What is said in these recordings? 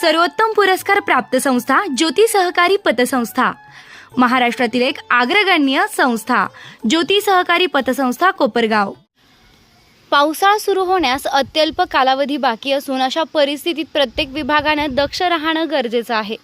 सर्वोत्तम पुरस्कार प्राप्त संस्था ज्योती सहकारी पतसंस्था. महाराष्ट्रातील एक अग्रगण्य संस्था ज्योती सहकारी पतसंस्था कोपरगाव. पावसाळा सुरू होण्यास अत्यल्प कालावधी बाकी असून अशा परिस्थितीत प्रत्येक विभागानं दक्ष राहणं गरजेचं आहे.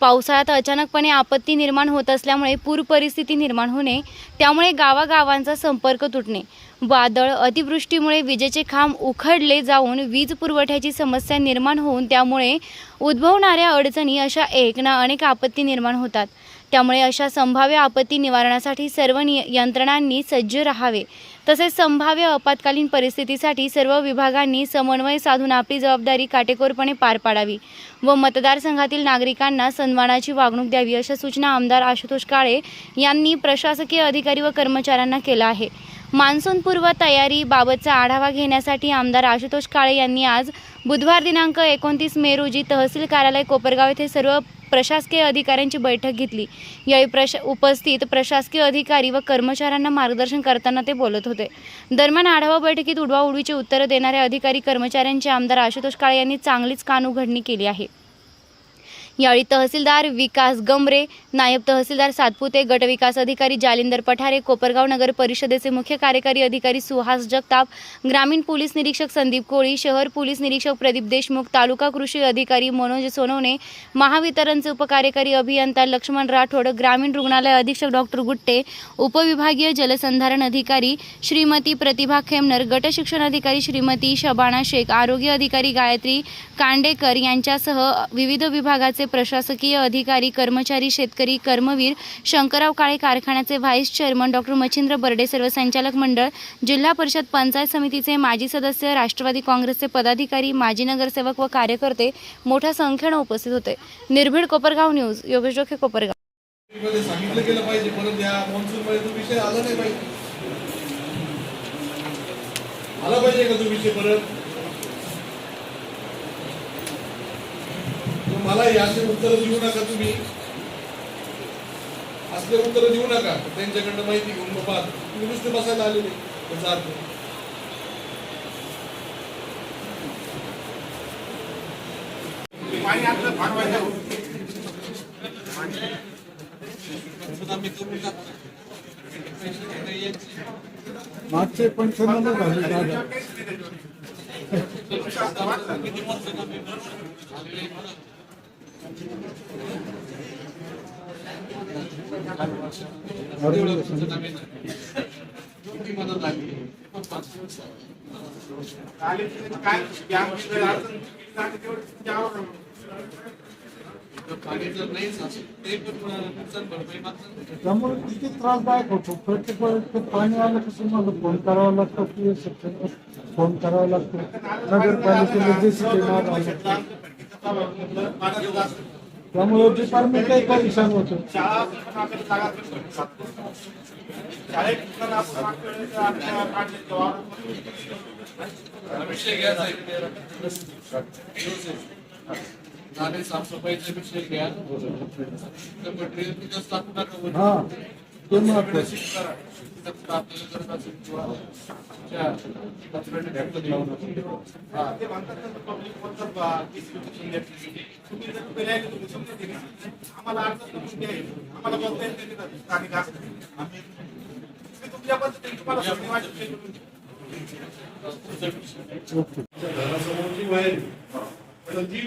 पावसाळ्यात अचानकपणे आपत्ती निर्माण होत असल्यामुळे पूर परिस्थिती निर्माण होणे त्यामुळे गावागावांचा संपर्क तुटणे. वादळ अतिवृष्टीमुळे विजेचे खांब उखडले जाऊन वीज पुरवठ्याची समस्या निर्माण होऊन त्यामुळे उद्भवणाऱ्या अडचणी अशा एक ना अनेक आपत्ती निर्माण होतात. त्यामुळे अशा संभाव्य आपत्ती निवारणासाठी सर्व नि यंत्रणांनी सज्ज राहावे. तसेच संभाव्य आपत्कालीन परिस्थितीसाठी सर्व विभागांनी समन्वय साधून आपली जबाबदारी काटेकोरपणे पार पाडावी व मतदारसंघातील नागरिकांना सन्मानाची वागणूक द्यावी अशा सूचना आमदार आशुतोष काळे यांनी प्रशासकीय अधिकारी व कर्मचाऱ्यांना केला आहे. मान्सूनपूर्व तयारीबाबतचा आढावा घेण्यासाठी आमदार आशुतोष काळे यांनी आज बुधवार दिनांक एकोणतीस मे रोजी तहसील कार्यालय कोपरगाव येथे सर्व प्रशासकीय अधिकाऱ्यांची बैठक घेतली. यावेळी प्रश उपस्थित प्रशासकीय अधिकारी व कर्मचाऱ्यांना मार्गदर्शन करताना ते बोलत होते. दरम्यान आढावा बैठकीत उडवाउडवीचे उत्तरं देणाऱ्या अधिकारी कर्मचाऱ्यांचे आमदार आशुतोष काळे यांनी चांगलीच कान उघडणी केली आहे. यावेळी तहसीलदार विकास गमरे नायब तहसीलदार सातपुते गटविकास अधिकारी जालिंदर पठारे कोपरगाव नगर परिषदेचे मुख्य कार्यकारी अधिकारी सुहास जगताप ग्रामीण पोलीस निरीक्षक संदीप कोळी शहर पोलीस निरीक्षक प्रदीप देशमुख तालुका कृषी अधिकारी मनोज सोनवणे महावितरणचे उपकार्यकारी अभियंता लक्ष्मण राठोड ग्रामीण रुग्णालय अधीक्षक डॉक्टर गुट्टे उपविभागीय जलसंधारण अधिकारी श्रीमती प्रतिभा खेमनर गट शिक्षण अधिकारी श्रीमती शबाना शेख आरोग्य अधिकारी गायत्री कांडेकर यांच्यासह विविध विभागाचे प्रशासकीय अधिकारी कर्मचारी शेतकरी कर्मवीर शंकरराव काळे कारखान्याचे vice chairman doctor Machhindra Barde सर्व संचालक मंडळ जिल्हा परिषद पंचायत समितीचे माजी सदस्य राष्ट्रवादी काँग्रेसचे पदाधिकारी माजी नगरसेवक व कार्यकर्ते मोठ्या संख्येनं उपस्थित होते. निर्भीड कोपरगाव न्यूज योगेश जोखे कोपरगाव. सांगितलं गेलं पाहिजे परत या मध्ये तो विषय आला नाही पाहिजे. आला पाहिजे का तो विषय परत? मला याचे उत्तर देऊ नका तुम्ही. असले उत्तर देऊ नका. त्यांच्याकडनं माहिती घेऊन बाबा तुम्ही नुसते बसायला आलेले. त्याचा अर्थ मागचे पंचनामे झाले दादा काय या आमची अडचण काय त्यामुळे किती त्रासदायक होतो? प्रत्येक वेळेस ते पाणी आलं की तुम्हाला फोन करावा लागतो की फोन करावा लागतो. नगरपालिकेला जे त्यामुळे डिपार्टमेंट काही परेशान होतं नाले साफसफाईचा विषय घ्या मटेरियल तिथं टाकू नका हा ते महत्वाचं. ते म्हणतात आम्हाला आम्हाला बोलता घरासमोरची वायर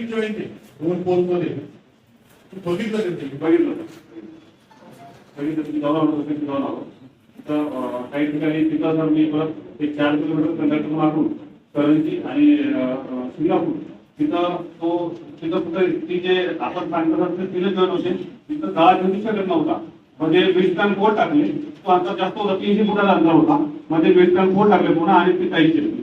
जॉईंट आहे दोन पोलमध्ये तू बघितलं बघितलं बघितलं तुम्ही जाऊन आलो जाऊन काही ठिकाणी तिथं जर मी परत एक चार किलोमीटर कंडक्टर मारून करंजी आणि सिंगापूर तिथं तो तिथं कुठं ती जे आपण सांगत ते तिथे जण होते. तिथं दहा दिवशी शकत नव्हता म्हणजे वेस्टर्न कोट टाकले. तो अंतर जास्त होता. तीनशे फुटाचा अंतर होता. म्हणजे मध्ये टन कोट टाकले पुन्हा आणि ते काहीच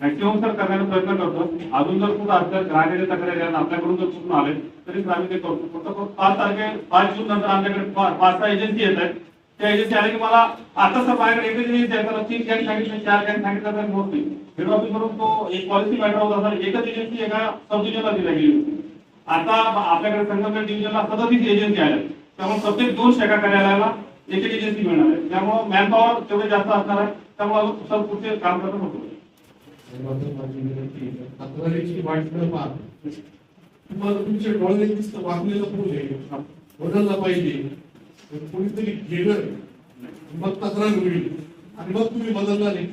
मॅक्सिमम सर करण्याचा प्रयत्न करतो. अजून जर कुठं असं ग्राहकाच्या तक्रारी आल्या, आपल्याकडून जर चुकून आले तरी आम्ही ते करतो. फक्त पाच तारखे पाच जून नंतर आमच्याकडे पाच सहा एजन्सी येत आहेत. त्या एजन्सी आल्या की मला आता सर माझ्याकडे एकच एजन्सी आहे मला तीन कॅन सांगितलं चार कॅन सांगितलं तर होत नाही हेड ऑफिस वरून तो एक पॉलिसी मॅटर होता सर एकच एजन्सी एका सब डिव्हिजनला दिल्या गेली होती. आता आपल्याकडे संगमनेर डिव्हिजनला सदतीस एजन्सी आल्या. त्यामुळे प्रत्येक दोन शाखा कार्यालयाला एक एक एजन्सी मिळणार आहे. त्यामुळे मॅनपॉवर तेवढे जास्त असणार आहे त्यामुळे सर पुढचे काम करणं होतो. तुमचे डोळे तुमच्या दिसतं वागलेला पूल आहे बदलला पाहिजे. कोणीतरी गेलं मग तक्रार होईल. आणि मग तुम्ही बदलला नाही.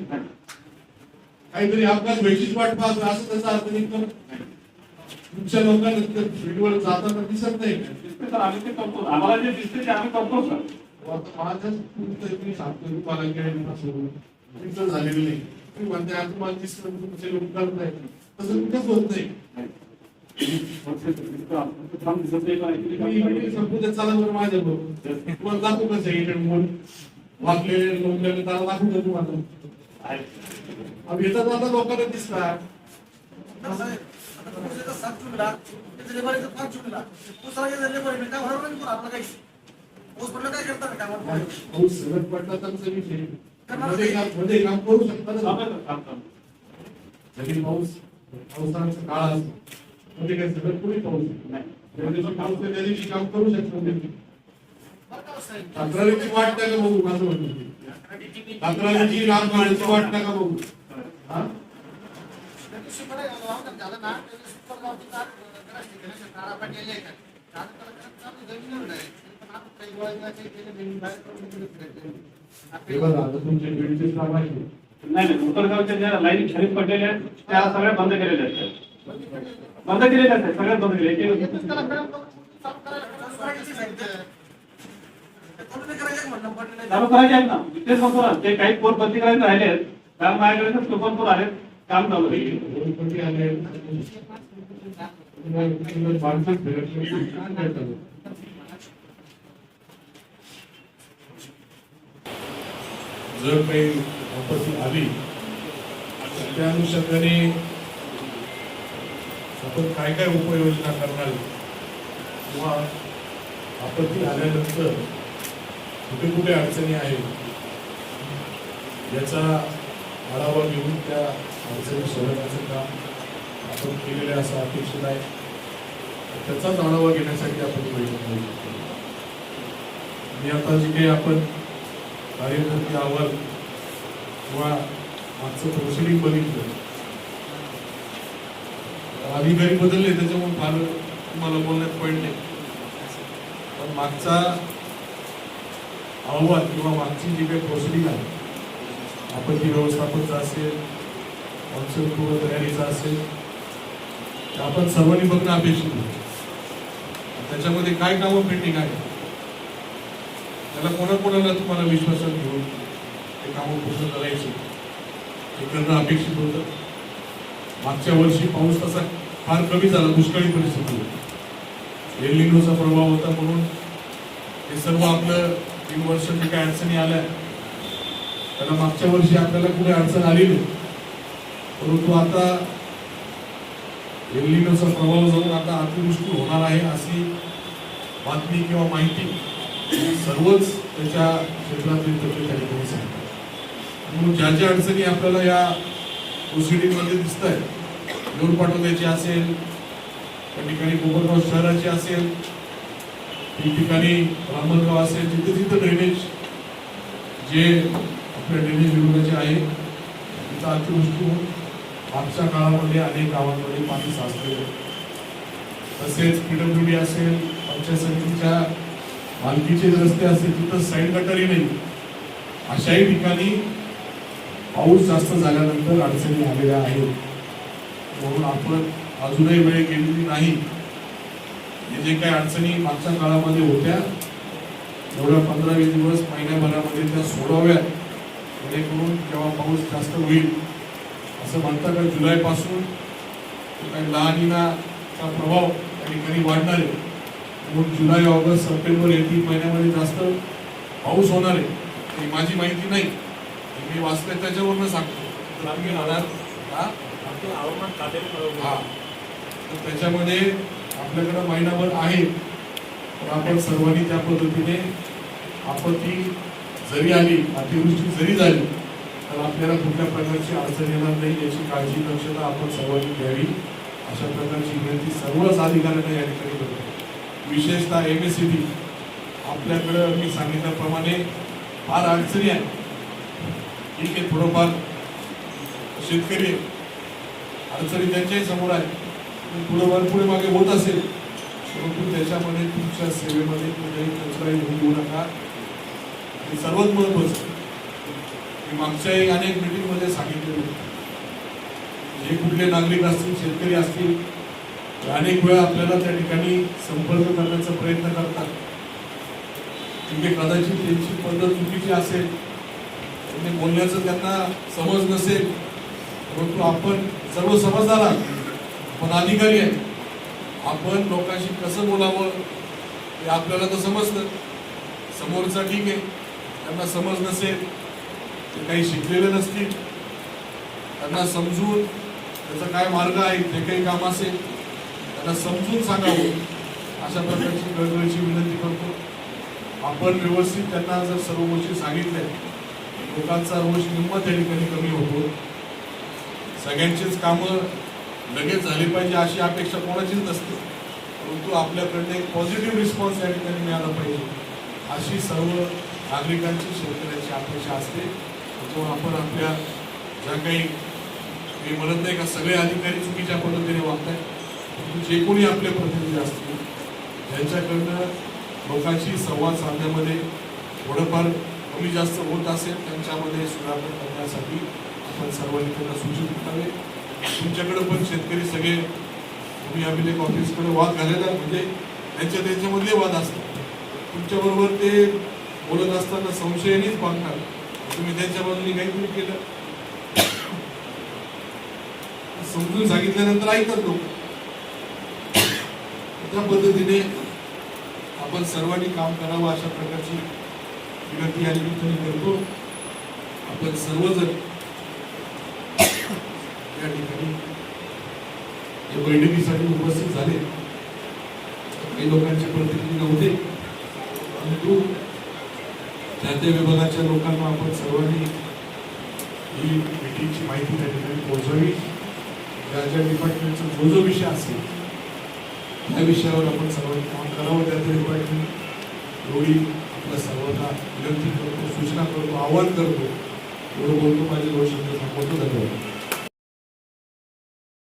काहीतरी अपघात व्हायचीच वाट पाहतो असं त्याचा अर्थ नाही. तर तुमच्या लोकांना फील्डवर जाताना दिसत नाही. आम्ही ते करतो. आम्हाला जे दिसते ते आम्ही करतो सर. आता माझं कुठेतरी सांगतो तुम्हाला की असं तुमचं झालेलं नाही. तुम्ही म्हणते आज तुम्हाला दिसतं तुमचे लोक करत नाही तसं कुठेच होत नाही. लोकांना दिसतात कसं आता सात चुकला, पाच चुकला. काय होणार काही. पाऊस पडला काय करता काय पाऊस सगळं पडला तर विषयमध्ये काम काम करू शकतात पाऊस पावसाळ्याचा काळ असतो मध्ये काय सगळं कोणी पाऊस नाही त्या दिवशी पाऊस आहे, त्या दिवशी काम करू शकतो बरं का हो साहेब? तक्रारीची वाट नका बघू माझं म्हणतो तक्रारीची राम काढायची वाट नका बघू हा त्या दिवशी बरं आहे, वाहन झालं ना, त्या दिवशी पण गावची कार, गराज ठिकाणी कारा पाडलेले आहेत. आता त्याला खरंच चालू जमिनीवर आहे. पण आपण काही गोळ्या काही केलं नाही, बाहेर पडून गेलं फिरायचं. हे बघा आता तुमचे बीडचे काम आहे नाही नाही उतरगावच्या ज्या लाईन खरीद पडलेल्या आहेत त्या सगळ्या बंद केलेल्या आहेत बंद केलेल्या आहेत सगळ्यात बंद करून चालू करायची सांगितलं. ते कोणी नाही करायचं? म्हणलं, पडलं नाही. चालू करायचे आहेत ना. तेच म्हणतो ना. ते काही पोर बंदी करायचे राहिले आहेत. कारण माझ्याकडे कुपन पोर आहेत. काम चालू आहे? जर काही आपत्ती आली त्या अनुषंगाने आपण काय काय उपाययोजना करणार किंवा आपत्ती आल्यानंतर कुठे कुठे अडचणी आहेत? याचा आढावा घेऊन त्या अडचणी सोडवण्याचं काम आपण केलेलं असं अपेक्षित आहे. त्याचाच आढावा घेण्यासाठी आपण प्रयत्न बैठक मी आणि आता जे काही आपण कार्यकर्ते अहवाल किंवा मागचं प्रोसिडिंग बघितलं अधिकारी बदलले त्याच्यामुळे फार तुम्हाला बोलण्यात पॉईंट नाही. पण मागचा अहवाल किंवा मागची जी काही प्रोसिडिंग आहे आपत्ती व्यवस्थापनचा असेल ऑप्शन पूर्व तयारीचा असेल ते आपण सर्वांनी बघणं अपेक्षित त्याच्यामध्ये काय कामं पेंडिंग आहे त्याला कोणाकोणाला तुम्हाला विश्वासात घेऊन ते कामं पूर्ण करायची हे करणं अपेक्षित होतं. मागच्या वर्षी पाऊस तसा फार कमी झाला दुष्काळी परिस्थिती. एलिनोचा प्रभाव होता म्हणून हे सर्व आपलं तीन वर्ष जे काही अडचणी आल्या त्याला मागच्या वर्षी आपल्याला कुठे अडचण आली नाही. परंतु आता एलिनोचा प्रभाव जाऊन आता अतिवृष्टी होणार आहे अशी बातमी किंवा माहिती सर्वच त्याच्या क्षेत्रातील तज्ञ ठिकाणी सांगतात. म्हणून ज्या ज्या अडचणी आपल्याला या प्रोसिडिंगमध्ये दिसत आहेत लोन पाटोद्याची असेल त्या ठिकाणी कोपरगाव शहराची असेल ठिकठिकाणी रामनगाव असेल तिथे तिथं ड्रेनेज जे आपल्या ड्रेनेज विभागाचे आहे तिथं अतिवृष्टी होऊन मागच्या काळामध्ये अनेक गावांमध्ये पाणी साचलेलं आहे. तसेच पीडब्ल्यूडी असेल पंचायत समितीच्या मालकीचे रस्ते असतील तिथं साईड गटारी नाही अशाही ठिकाणी पाऊस जास्त झाल्यानंतर अडचणी आलेल्या आहेत म्हणून आपण अजूनही वेळ गेलेली नाही. हे जे काही अडचणी मागच्या काळामध्ये होत्या एवढ्या पंधरा वीस दिवस महिन्याभरामध्ये त्या सोडाव्यात. जेणेकरून जेव्हा पाऊस जास्त होईल असं म्हणतात का जुलैपासून काही लहानीचा प्रभाव त्या ठिकाणी वाढणार आहे. म्हणून जुलै ऑगस्ट सप्टेंबर या तीन महिन्यामध्ये जास्त पाऊस होणार आहे ही माझी माहिती नाही. मी वाचलंय त्याच्यावरनं सांगतो. आम्ही भागात का हा. तर त्याच्यामध्ये आपल्याकडे महिनाभर आहे तर आपण सर्वांनी त्या पद्धतीने आपत्ती जरी आली अतिवृष्टी जरी झाली तर आपल्याला कुठल्या प्रकारची अडचण येणार नाही याची काळजी दक्षता आपण सर्वांनी घ्यावी. अशा प्रकारची विनंती सर्वच अधिकाऱ्यांना या ठिकाणी करतो. विशेषतः एम एस सी बी आपल्याकडं मी सांगितल्याप्रमाणे फार अडचणी आहे ठीक आहे थोडंफार शेतकरी आहे. अडचणी त्यांच्याही समोर आहे. पुढे वर पुढे मागे होत असेल परंतु त्याच्यामध्ये तुमच्या सेवेमध्ये कुठेही कचराही होऊ नका. आणि सर्वात महत्वाचं मी मागच्याही अनेक मिटिंगमध्ये सांगितलेलं होतं. जे कुठले नागरिक असतील शेतकरी असतील अनेक वेळा आपल्याला त्या ठिकाणी संपर्क करण्याचा प्रयत्न करतात. म्हणजे कदाचित त्यांची पद्धत चुकीची असेल त्यांनी बोलण्याचं त्यांना समज नसेल परंतु आपण सर्व समजदार आहात. आपण अधिकारी आहे आपण लोकांशी कसं बोलावं हे आपल्याला तर समजतं. समोरचा ठीक आहे. त्यांना समज नसेल ते काही शिकलेले नसतील. त्यांना समजून त्याचा काय मार्ग आहे ते काही काम असेल त्यांना समजून सांगावं. अशा प्रकारची गळगळीची विनंती करतो. आपण व्यवस्थित त्यांना जर सर्व गोष्टी सांगितल्या लोकांचा रोष निम्मा त्या ठिकाणी कमी होतो. सगळ्यांचीच कामं लगेच झाली पाहिजे अशी अपेक्षा कोणाचीच नसते. परंतु आपल्याकडनं एक पॉझिटिव्ह रिस्पॉन्स या ठिकाणी मिळाला पाहिजे. अशी सर्व नागरिकांची शेतकऱ्यांची अपेक्षा असते. त्याच्यामुळे आपण आपल्या ज्या काही मी म्हणत नाही का सगळे अधिकारी चुकीच्या पद्धतीने वागतायत. परंतु जे कोणी आपले प्रतिनिधी असतील ज्यांच्याकडनं लोकांशी संवाद साधण्यामध्ये थोडंफार कमी जास्त होत असेल त्यांच्यामध्ये सुधारणा करण्यासाठी आपण सर्वांनी त्यांना सूचित करावे तुमच्याकडे पण शेतकरी सगळे तुम्ही अभिलेख ऑफिसकडे वाद घालायला म्हणजे त्यांच्या त्यांच्यामधले वाद असतात. तुमच्याबरोबर ते बोलत असताना संशयानेच वागणार तुम्ही त्यांच्या बाजूने काहीतरी केलं. समजून सांगितल्यानंतर ऐकतात लोक. त्या पद्धतीने आपण सर्वांनी काम करावं अशा प्रकारची विनंती या निमित्ताने करतो. आपण सर्वजण या ठिकाणी या बैठकीसाठी उपस्थित झाले. काही लोकांचे प्रतिनिधी नव्हते. परंतु त्या त्या विभागाच्या लोकांना आपण सर्वांनी ही मीटिंगची माहिती त्या ठिकाणी पोहोचावी. ज्या ज्या डिपार्टमेंटचा जो जो विषय असेल त्या विषयावर आपण सर्वांनी काम करावं. त्या त्या डिपार्टमेंट एवढी आपल्या सर्वांना विनंती करतो सूचना करतो आवाहन करतो. एवढं बोलतो माझे दोन शब्द संपवतो धन्यवाद.